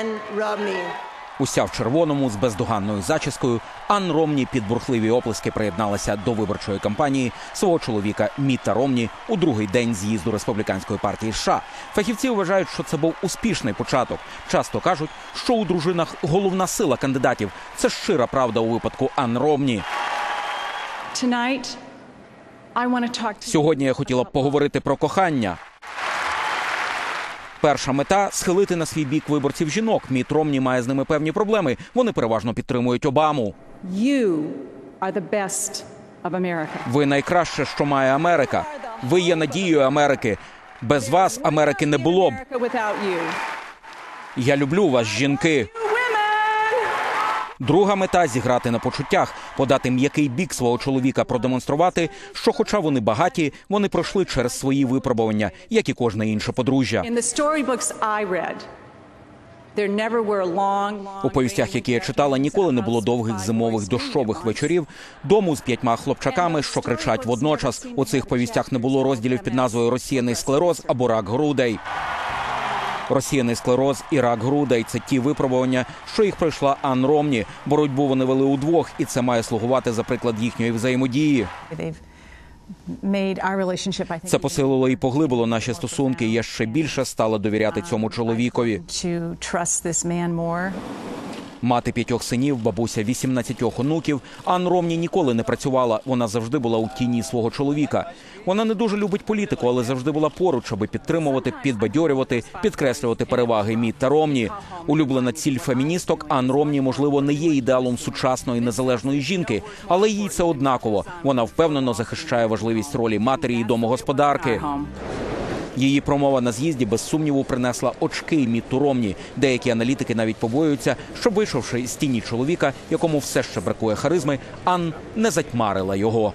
Ann Romney. Уся в червоному з бездоганною зачіскою Ан Ромні під бурхливі оплески приєдналася до виборчої кампанії свого чоловіка Міта Ромні у другий день з'їзду республіканської партії США. Фахівці вважають, що це був успішний початок. Часто кажуть, що у дружинах головна сила кандидатів. Це щира правда у випадку Ан Ромні. Tonight, I want to talk to Сьогодні я хотіла б поговорити про кохання. Перша мета схилити на свій бік виборців жінок. Міт Ромні має з ними певні проблеми. Вони переважно підтримують Обаму. you are the best of America. Ви найкраще, що має Америка. Ви є надією Америки. Без вас Америки не було б. Я люблю вас, жінки. Друга мета зіграти на почуттях, подати м'який бік свого чоловіка, продемонструвати, що, хоча вони багаті, вони пройшли через свої випробування, як і кожне інше подружжя. У повістях, які я читала, ніколи не було довгих зимових дощових вечорів. Дому з п'ятьма хлопчаками, що кричать водночас. У цих повістях не було розділів під назвою Розсіяний склероз або рак грудей. Розсіяний склероз і рак грудей це ті випробування, що їх пройшла Ан Ромні. Боротьбу вони вели удвох, і це має слугувати за приклад їхньої взаємодії. Це посилило і поглибило наші стосунки. і Я ще більше стала довіряти цьому чоловікові. Мати п'ятьох синів, бабуся 18 онуків. Ан Ромні ніколи не працювала. Вона завжди була у тіні свого чоловіка. Вона не дуже любить політику, але завжди була поруч, аби підтримувати, підбадьорювати, підкреслювати переваги Міт та Ромні. Улюблена ціль феміністок Ан Ромні, можливо, не є ідеалом сучасної незалежної жінки, але їй це однаково. Вона впевнено захищає важливість ролі матері і домогосподарки. Її промова на з'їзді без сумніву принесла очки Мітту Ромні. Деякі аналітики навіть побоюються, що вийшовши з тіні чоловіка, якому все ще бракує харизми, Ан не затьмарила його.